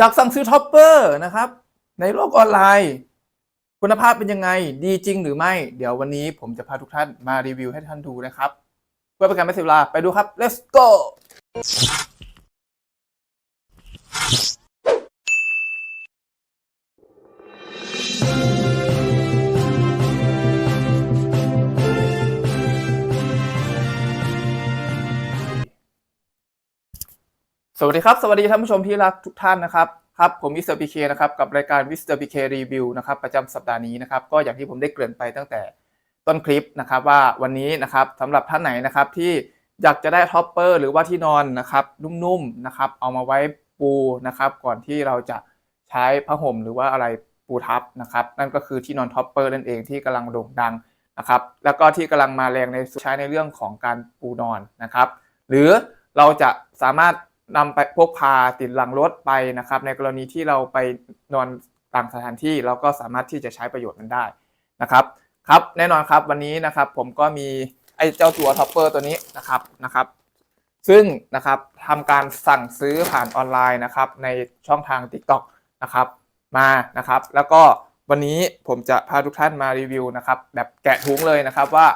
อยากสั่งซื้อท็อปเปอร์นะครับ ในโลกออนไลน์ คุณภาพเป็นยังไงดีจริงหรือไม่ เดี๋ยววันนี้ผมจะพาทุกท่านมารีวิวให้ท่านดูนะครับเพื่อเป็นการไม่เสียเวลาไปดูครับ let's go สวัสดีครับ สวัสดีท่านผู้ชมที่รักทุกท่านนะครับครับผมมิสเตอร์พีเคนะครับกับรายการมิสเตอร์พีเครีวิวนะครับประจำสัปดาห์นี้นะครับก็อย่างที่ผมได้เกริ่นไปตั้งแต่ต้นคลิปนะครับว่าวันนี้นะครับสำหรับท่านไหนนะครับที่อยากจะได้ท็อปเปอร์หรือว่าที่นอนนะครับนุ่มๆนะครับเอามาไว้ปูนะครับก่อนที่เราจะใช้ผ้าห่มหรือว่าอะไรปูทับนะครับนั่นก็คือที่นอนท็อปเปอร์นั่นเองที่กำลังโด่งดังนะครับแล้วก็ที่กำลังมาแรงในใช้ในเรื่องของการปูนอนนะครับหรือเราจะสามารถ นำไปพกพาติดหลังรถไปนะครับ ในกรณีที่เราไปนอนต่างสถานที่เราก็สามารถที่จะใช้ประโยชน์มันได้นะครับครับแน่นอนครับวันนี้นะครับผมก็มีไอ้เจ้าตัวท็อปเปอร์ตัวนี้นะครับนะครับ ซึ่งนะครับทำการสั่งซื้อผ่านออนไลน์นะครับในช่องทาง TikTok นะครับมานะครับ แล้วก็วันนี้ผมจะพาทุกท่านมารีวิวนะครับแบบแกะถุงเลยนะครับว่า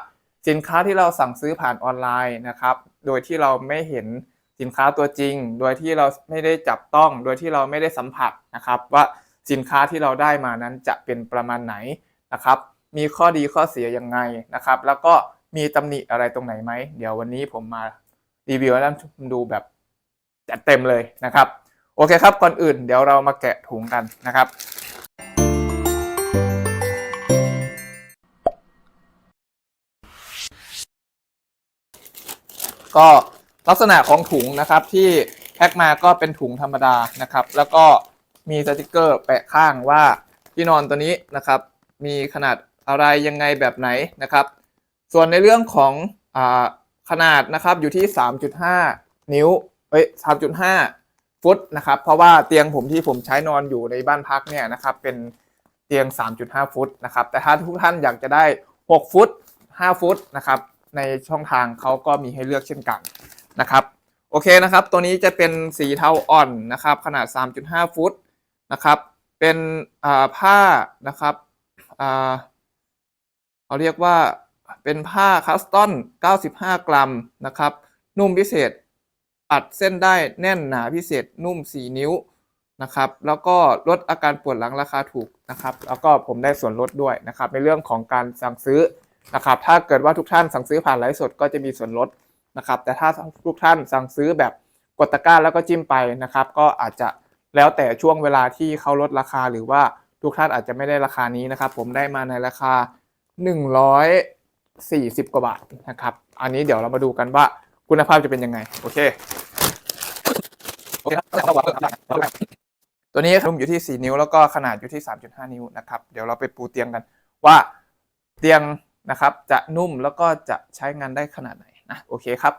สินค้าที่เราสั่งซื้อผ่านออนไลน์นะครับ โดยที่เราไม่เห็น สินค้าตัวจริง โดยที่เราไม่ได้จับต้อง โดยที่เราไม่ได้สัมผัสนะครับ ว่าสินค้าที่เราได้มานั้นจะเป็นประมาณไหนนะครับ มีข้อดีข้อเสียยังไงนะครับ แล้วก็มีตำหนิอะไรตรงไหนไหม เดี๋ยววันนี้ผมมารีวิวให้ท่านดูแบบจัดเต็มเลยนะครับ โอเคครับ ก่อนอื่นเดี๋ยวเรามาแกะถุงกันนะครับก็ ลักษณะของถุงนะครับที่แพ็คมาก็เป็นถุงธรรมดานะครับ แล้วก็มีสติกเกอร์แปะข้างว่าที่นอนตัวนี้นะครับ มีขนาดอะไรยังไงแบบไหนนะครับ ส่วนในเรื่องของอขนาดนะครับอยู่ที่ 3.5 นิ้วเอ้ย3.5 ฟุตนะครับ เพราะว่าเตียงผมที่ผมใช้นอนอยู่ในบ้านพักเนี่ยนะครับ เป็นเตียง 3.5 ฟุตนะครับ แต่ถ้าทุกท่านอยากจะได้ 6 ฟุต 5 ฟุตนะครับ ในช่องทางเขาก็มีให้เลือกเช่นกัน นะครับโอเคนะครับตัวนี้จะเป็นสีเทาอ่อนนะครับขนาด 3.5 ฟุตนะครับเป็นผ้านะครับเขาเรียกว่าเป็นผ้าคัสตอน 95 กรัมนะครับนุ่มพิเศษอัดเส้นได้แน่นหนาพิเศษนุ่ม 4 นิ้วนะครับแล้วก็ลดอาการปวดหลังราคาถูกนะครับแล้วก็ผมได้ส่วนลดด้วยนะครับในเรื่องของการสั่งซื้อนะครับถ้าเกิดว่าทุกท่านสั่งซื้อผ่านไลฟ์สดก็จะมีส่วนลด นะครับ แต่ถ้าทุกท่านสั่งซื้อแบบกดตะกร้าแล้วก็จิ้มไปนะครับ ก็อาจจะแล้วแต่ช่วงเวลาที่เขาลดราคาหรือว่าทุกท่านอาจจะไม่ได้ราคานี้นะครับ ผมได้มาในราคา 140 กว่าบาทนะครับ อันนี้เดี๋ยวเรามาดูกันว่าคุณภาพจะเป็นยังไง โอเคโอเคครับตัวนี้นุ่มอยู่ที่ 4 นิ้วแล้วก็ขนาดอยู่ที่ 3.5 นิ้วนะครับ เดี๋ยวเราไปปูเตียงกันว่าเตียงนะครับจะนุ่มแล้วก็จะใช้งานได้ขนาดไหนะโอเคครับ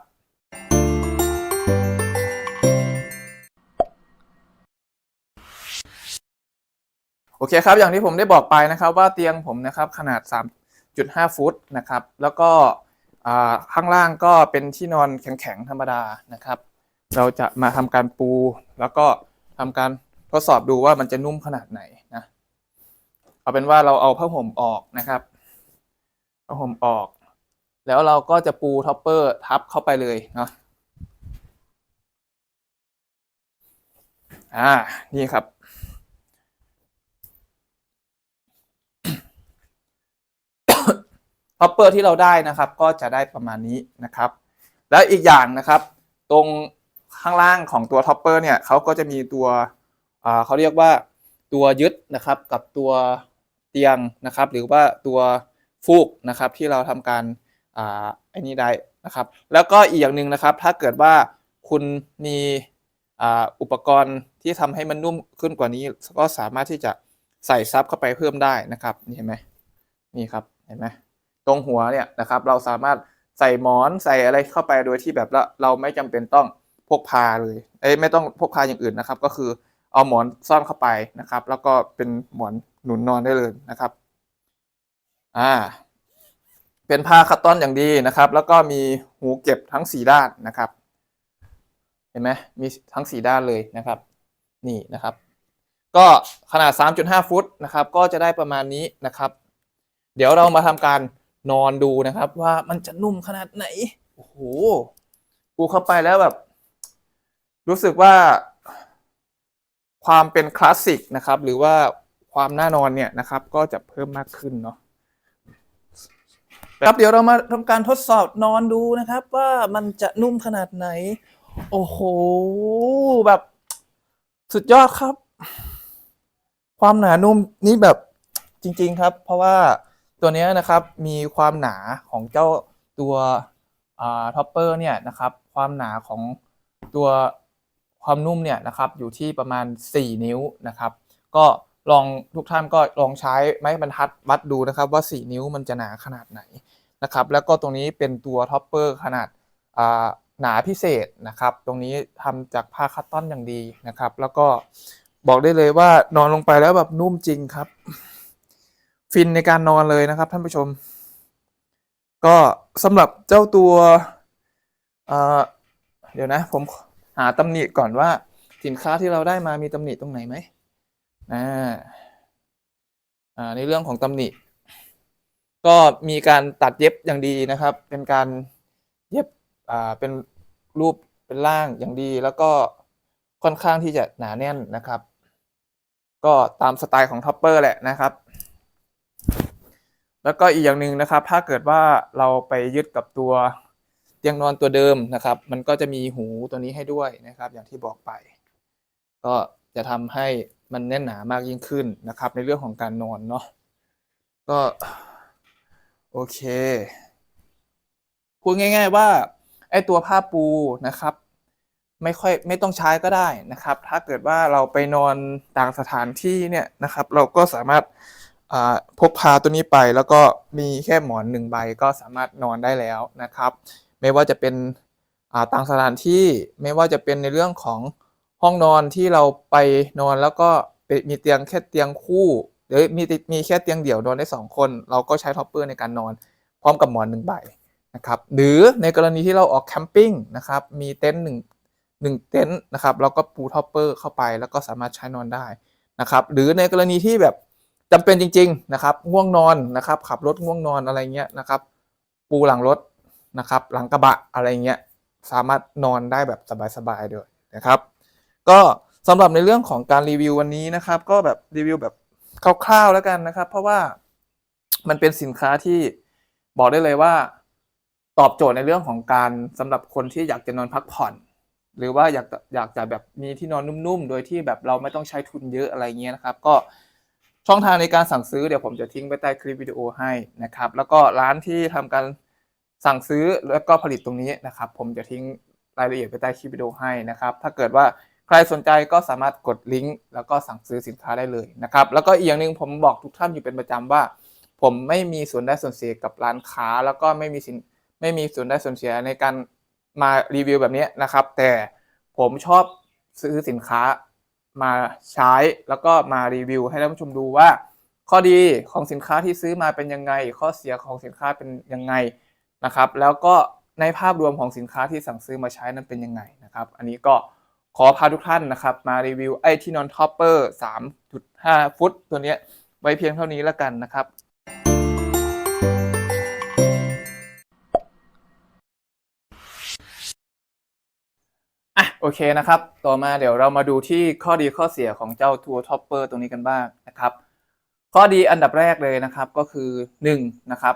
โอเคครับ อย่างที่ผมได้บอกไปนะครับ ว่าเตียงผมนะครับขนาด 3.5 ฟุตนะครับ แล้วก็ข้างล่างก็เป็นที่นอนแข็งๆธรรมดานะครับ เราจะมาทำการปู แล้วก็ทำการทดสอบดูว่ามันจะนุ่มขนาดไหนนะเอาเป็นว่าเราเอาผ้าห่มออกนะครับผ้าห่มออก แล้วเราก็จะปูท็อปเปอร์ทับเข้าไปเลยเนาะอ่า นี่ครับ ท็อปเปอร์ที่เราได้นะครับ ก็จะได้ประมาณนี้นะครับ แล้วอีกอย่างนะครับ ตรงข้างล่างของตัวท็อปเปอร์เนี่ยเขาก็จะมีตัวเขาเรียกว่าตัวยึดนะครับกับตัวเตียงนะครับ หรือว่าตัวฟูกนะครับที่เราทำการ อ่าไอ้นี้ได้นะครับ แล้วก็อีกอย่างหนึ่งนะครับ ถ้าเกิดว่าคุณมีอ่าอุปกรณ์ที่ทำให้มันนุ่มขึ้นกว่านี้ ก็สามารถที่จะใส่ซับเข้าไปเพิ่มได้นะครับนี่เห็นไหมนี่ครับเห็นไหมตรงหัวเนี่ยนะครับ เราสามารถใส่หมอนใส่อะไรเข้าไปโดยที่แบบละเราไม่จำเป็นต้องพกพาเลยเอ้ไม่ต้องพกพาอย่างอื่นนะครับ ก็คือเอาหมอนซ่อนเข้าไปนะครับ แล้วก็เป็นหมอนหนุนนอนได้เลยนะครับ อ่า เป็นผ้าคัตตอนอย่างดีนะครับ แล้วก็มีหูเก็บทั้งสี่ด้านนะครับ เห็นไหมมีทั้งสี่ด้านเลยนะครับ นี่นะครับ ก็ขนาด 3.5 ฟุตนะครับ ก็จะได้ประมาณนี้นะครับ เดี๋ยวเรามาทำการนอนดูนะครับ ว่ามันจะนุ่มขนาดไหนโอ้โหปูเข้าไปแล้วแบบ รู้สึกว่าความเป็นคลาสสิกนะครับ หรือว่าความน่านอนเนี่ยนะครับ ก็จะเพิ่มมากขึ้นเนาะ ครับเดี๋ยวเรามาทำการทดสอบนอนดูนะครับ ว่ามันจะนุ่มขนาดไหน โอ้โห แบบสุดยอดครับ ความหนานุ่มนี่แบบจริง ๆครับ เพราะว่าตัวเนี้ยนะครับมีความหนาของเจ้าตัวท็อปเปอร์เนี่ยนะครับ ความหนาของตัวความนุ่มเนี่ยนะครับอยู่ที่ประมาณ 4 นิ้วนะครับ ก็ลองทุกท่านก็ลองใช้ไม้บรรทัดวัดดูนะครับว่า 4 นิ้วมันจะหนาขนาดไหน นะครับแล้วก็ตรงนี้เป็นตัวท็อปเปอร์ขนาดาหนาพิเศษนะครับตรงนี้ทำจากผ้าคัตตอนอย่างดีนะครับ แล้วก็บอกได้เลยว่านอนลงไปแล้วแบบนุ่มจริงครับ ฟินในการนอนเลยนะครับท่านผู้ชม ก็สำหรับเจ้าตัวเเดี๋ยวนะ ผมหาตำหนิก่อนว่าสินค้าที่เราได้มามีตำหนิตรงไหนไหมอ่าอ่าในเรื่องของตำหนิ ก็มีการตัดเย็บอย่างดีนะครับ เป็นการเย็บอ่าเป็นรูปเป็นร่างอย่างดี แล้วก็ค่อนข้างที่จะหนาแน่นนะครับ ก็ตามสไตล์ของท็อปเปอร์แหละนะครับ แล้วก็อีกอย่างหนึ่งนะครับ ถ้าเกิดว่าเราไปยึดกับตัวเตียงนอนตัวเดิมนะครับ มันก็จะมีหูตัวนี้ให้ด้วยนะครับ อย่างที่บอกไป ก็จะทำให้มันแน่นหนามากยิ่งขึ้นนะครับ ในเรื่องของการนอนเนาะก็ โอเค พูดง่าย ๆว่าไอตัวผ้าปูนะครับ ไม่ค่อยไม่ต้องใช้ก็ได้นะครับ ถ้าเกิดว่าเราไปนอนต่างสถานที่เนี่ยนะครับ เราก็สามารถพกพาตัวนี้ไปแล้วก็มีแค่หมอนหนึ่งใบก็สามารถนอนได้แล้วนะครับ ไม่ว่าจะเป็นต่างสถานที่ไม่ว่าจะเป็นในเรื่องของห้องนอนที่เราไปนอนแล้วก็มีเตียงแค่เตียงคู่ รือมีมีแค่เตียงเดี่ยวนอนได้สองคน เราก็ใช้ท็อปเปอร์ในการนอน พร้อมกับหมอนหนึ่งใบนะครับหรือในกรณีที่เราออกแคมปิ้งนะครับมีเต็นท์หนึ่งหนึ่งเต็นท์นะครับเราก็ปูท็อปเปอร์เข้าไปแล้วก็สามารถใช้นอนได้นะครับหรือในกรณีที่แบบจำเป็นจริง ๆนะครับง่วงนอนนะครับขับรถง่วงนอนอะไรเงี้ยนะครับปูหลังรถนะครับหลังกระบะอะไรเงี้ยสามารถนอนได้แบบสบายๆด้วยนะครับ ก็สำหรับในเรื่องของการรีวิววันนี้นะครับ ก็แบบรีวิวแบบ คร่าวๆแล้วกันนะครับ เพราะว่ามันเป็นสินค้าที่บอกได้เลยว่า ตอบโจทย์ในเรื่องของการสำหรับคนที่อยากจะนอนพักผ่อน หรือว่าอยากอยากจะแบบมีที่นอนนุ่มๆ โดยที่แบบเราไม่ต้องใช้ทุนเยอะอะไรเงี้ยนะครับ ก็ช่องทางในการสั่งซื้อเดี๋ยวผมจะทิ้งไว้ใต้คลิปวิดีโอให้นะครับ แล้วก็ร้านที่ทำการสั่งซื้อแล้วก็ผลิตตรงนี้นะครับ ผมจะทิ้งรายละเอียดไว้ใต้คลิปวิดีโอให้นะครับ ถ้าเกิดว่า ใครสนใจก็สามารถกดลิงก์แล้วก็สั่งซื้อสินค้าได้เลยนะครับ แล้วก็อีกอย่างหนึ่งผมบอกทุกท่านอยู่เป็นประจำว่า ผมไม่มีส่วนได้ส่วนเสียกับร้านค้า แล้วก็ไม่มีสินไม่มีส่วนได้ส่วนเสียในการมารีวิวแบบนี้นะครับ แต่ผมชอบซื้อสินค้ามาใช้แล้วก็มารีวิว ให้ท่านผู้ชมดูว่า ข้อดีของสินค้าที่ซื้อมาเป็นยังไง ข้อเสียของสินค้าเป็นยังไงนะครับ แล้วก็ในภาพรวมของสินค้าที่สั่งซื้อมาใช้นั้นเป็นยังไงนะครับ อันนี้ก็ ขอพาทุกท่านนะครับมารีวิวไอ้ที่นอนท็อปเปอร์3.5 ฟุต ตัวเนี้ยไว้เพียงเท่านี้แล้วกันนะครับอะโอเคนะครับ ต่อมาเดี๋ยวเรามาดูที่ข้อดีข้อเสียของเจ้าทัวร์ท็อปเปอร์ตรงนี้กันบ้างนะครับ ข้อดีอันดับแรกเลยนะครับก็คือ 1 นะครับ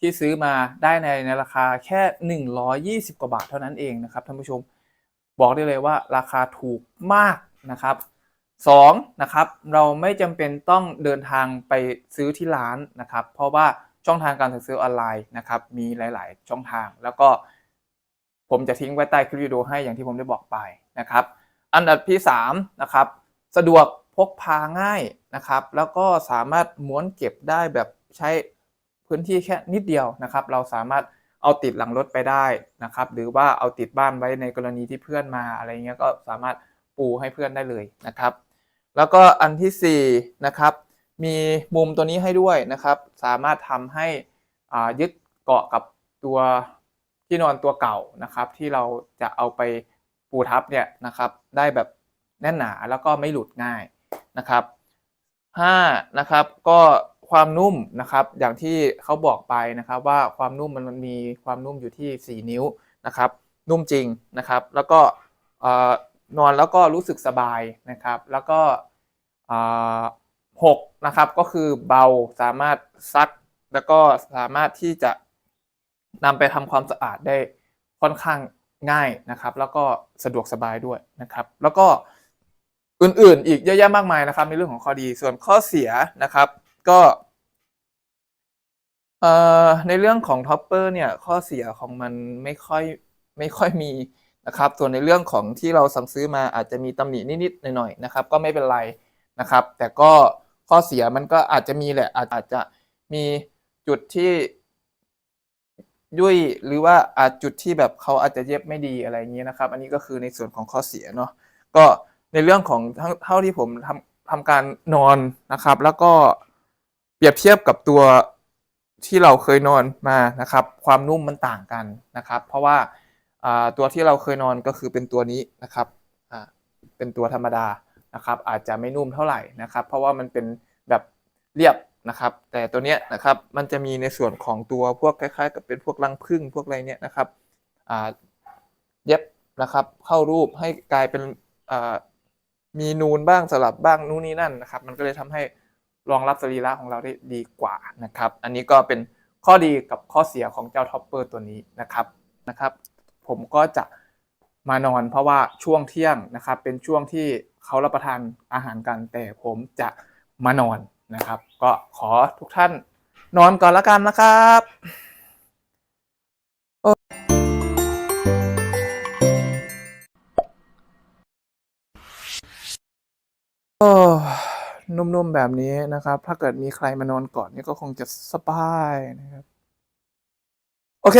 ที่ซื้อมาได้ในในราคาแค่ 120 กว่าบาทเท่านั้นเองนะครับท่านผู้ชม บอกได้เลยว่าราคาถูกมากนะครับ2นะครับเราไม่จำเป็นต้องเดินทางไปซื้อที่ร้านนะครับ เพราะว่าช่องทางการสั่งซื้อออนไลน์นะครับมีหลาย ๆ ช่องทาง แล้วก็ผมจะทิ้งไว้ใต้คลิปวิดีโอให้อย่างที่ผมได้บอกไปนะครับ อันดับที่3นะครับสะดวกพกพาง่ายนะครับ แล้วก็สามารถม้วนเก็บได้แบบใช้พื้นที่แค่นิดเดียวนะครับ เราสามารถ เอาติดหลังรถไปได้นะครับ หรือว่าเอาติดบ้านไว้ในกรณีที่เพื่อนมาอะไรเงี้ยก็สามารถปูให้เพื่อนได้เลยนะครับ แล้วก็อันที่4นะครับมีมุมตัวนี้ให้ด้วยนะครับ สามารถทำให้ยึดเกาะกับตัวที่นอนตัวเก่านะครับ ที่เราจะเอาไปปูทับเนี่ยนะครับ ได้แบบแน่นหนาแล้วก็ไม่หลุดง่ายนะครับห้านะครับก็ ความนุ่มนะครับ อย่างที่เขาบอกไปนะครับ ว่าความนุ่มมันมีความนุ่มอยู่ที่ 4 นิ้วนะครับ นุ่มจริงนะครับ แล้วก็นอนแล้วก็รู้สึกสบายนะครับ แล้วก็หกนะครับก็คือเบาสามารถซัก แล้วก็สามารถที่จะนำไปทำความสะอาดได้ค่อนข้างง่ายนะครับ แล้วก็สะดวกสบายด้วยนะครับ แล้วก็อื่นๆ อีกเยอะแยะมากมายนะครับ ในเรื่องของข้อดีส่วนข้อเสียนะครับ ก็เอ่อในเรื่องของท็อปเปอร์เนี่ยข้อเสียของมันไม่ค่อยไม่ค่อยมีนะครับ ส่วนในเรื่องของที่เราสั่งซื้อมาอาจจะมีตำหนินิดๆหน่อยๆนะครับ ก็ไม่เป็นไรนะครับ แต่ก็ข้อเสียมันก็อาจจะมีแหละอาจอาจจะมีจุดที่ยุ่ยหรือว่าอาจจุดที่แบบเขาอาจจะเย็บไม่ดีอะไรอย่างนี้นะครับ อันนี้ก็คือในส่วนของข้อเสียเนาะก็ในเรื่องของทั้งเท่าที่ผมทำทำการนอนนะครับ แล้วก็ เปรียบเทียบกับตัวที่เราเคยนอนมานะครับ ความนุ่มมันต่างกันนะครับ เพราะว่าตัวที่เราเคยนอนก็คือเป็นตัวนี้นะครับเป็นตัวธรรมดานะครับ อาจจะไม่นุ่มเท่าไหร่นะครับ เพราะว่ามันเป็นแบบเรียบนะครับ แต่ตัวเนี้ยนะครับมันจะมีในส่วนของตัวพวกคล้ายๆ กับเป็นพวกรังผึ้งพวกอะไรเนี้ยนะครับเย็บนะครับเข้ารูปให้กลายเป็นมีนูนบ้างสลับบ้างนู่นนี่นั่นนะครับ มันก็เลยทำให้ รองรับสรีระของเราได้ดีกว่านะครับ อันนี้ก็เป็นข้อดีกับข้อเสียของเจ้าท็อปเปอร์ตัวนี้นะครับนะครับ ผมก็จะมานอนเพราะว่าช่วงเที่ยงนะครับ เป็นช่วงที่เขารับประทานอาหารกัน แต่ผมจะมานอนนะครับ ก็ขอทุกท่านนอนก่อนละกันนะครับโอ้โอ้ นุ่มๆแบบนี้นะครับ ถ้าเกิดมีใครมานอนกอนนี่ก็คงจะสบายนะครับ โอเค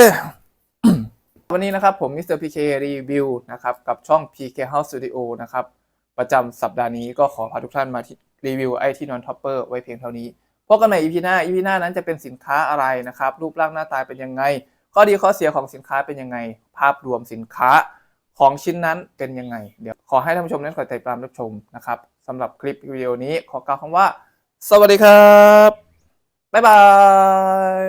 วันนี้นะครับผมมิสเตอร์พีเครีวิวนะครับ กับช่อง PK House Studio นะครับ ประจำสัปดาห์นี้ก็ขอพาทุกท่านมาที่รีวิวไอที่นอนท็อปเปอร์ไว้เพียงเท่านี้พบกันใน EP หน้า EP หน้านั้นจะเป็นสินค้าอะไรนะครับ รูปร่างหน้าตาเป็นยังไง ข้อดีข้อเสียของสินค้าเป็นยังไง ภาพรวมสินค้าของชิ้นนั้นเป็นยังไง เดี๋ยวขอให้ท่านผู้ชมนั้นคอยติดตามรับชมนะครับ สำหรับคลิปวิดีโอนี้ขอกล่าวคำว่า สวัสดีครับ บ๊ายบาย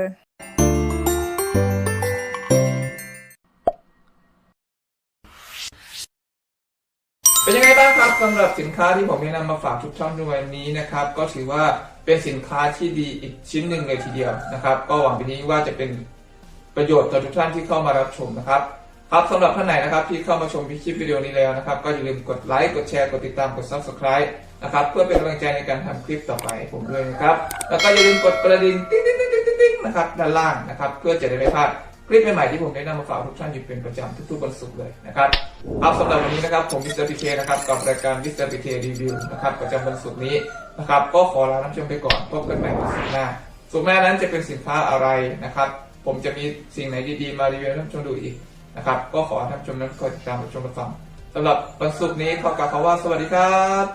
เป็นยังไงบ้างครับสำหรับสินค้าที่ผมแนะนำมาฝากทุกท่านในวันนี้นะครับ ก็ถือว่าเป็นสินค้าที่ดีอีกชิ้นหนึ่งเลยทีเดียวนะครับ ก็หวังไปนี้ว่าจะเป็นประโยชน์ต่อทุกท่านที่เข้ามารับชมนะครับ ครับสำหรับท่านไหนนะครับที่เข้ามาชมคลิปวิดีโอนี้แล้วนะครับ ก็อย่าลืมกดไลค์กดแชร์กดติดตามกด subscribe นะครับเพื่อเป็นกำลังใจในการทำคลิปต่อไปผมด้วยนะครับ แล้วก็อย่าลืมกดกระดิ่งติ๊งติ๊งติ๊งติ๊งติ๊งนะครับด้านล่างนะครับ เพื่อจะได้ไม่พลาดคลิปใหม่ๆที่ผมได้นำมาฝากทุกท่านอยู่เป็นประจำทุกๆวันศุกร์เลยนะครับครับสำหรับวันนี้นะครับผมมิสเตอร์พีเคนะครับกับรายการมิสเตอร์พีเครีวิวนะครับประจำวันศุกร์นี้นะครับก็ขอลาท่านชมไปก่อนพบกันใหม่วันศุกร์หน้าศุกร์หน้านั้นจะเป็นสินค้าอะไรนะครับผมจะมีสิ่งไหนดีๆมารีวิวท่านชมดูอีก นะครับ ก็ขอให้ท่านผู้ชมนั้นคอยติดตามรับชมรับฟังสำหรับวันศุกร์นี้ขอกล่าวคำว่าสวัสดีครับ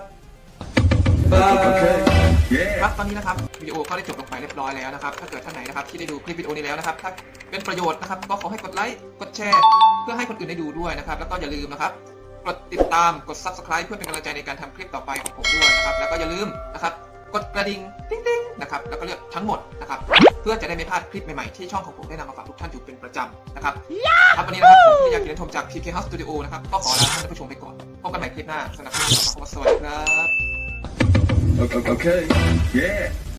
บ๊ายบาย Yeah. ครับตอนนี้นะครับวิดีโอก็ได้จบลงไปเรียบร้อยแล้วนะครับถ้าเกิดท่านไหนนะครับที่ได้ดูคลิปวิดีโอนี้แล้วนะครับถ้าเป็นประโยชน์นะครับก็ขอให้กดไลค์กดแชร์ เพื่อให้คนอื่นได้ดูด้วยนะครับ แล้วก็อย่าลืมนะครับกดติดตามกด subscribe เพื่อเป็นกำลังใจในการทำคลิปต่อไปของผมด้วยนะครับ แล้วก็อย่าลืมนะครับ กดกระดิ่งติ๊งติ๊งนะครับแล้วก็เลือกทั้งหมดนะครับเพื่อจะได้ไม่พลาดคลิปใหม่ๆที่ช่องของผมได้นำมาฝากทุกท่านอยู่เป็นประจำนะครับครับวันนี้นะครับผมพิทยากิรชมจาก PK House Studio นะครับก็ขอลาท่านผู้ชมไปก่อนพบกันใหม่คลิปหน้าสำหรับคลิปนี้ขอสวัสดีครับ Okay. okay. Yeah.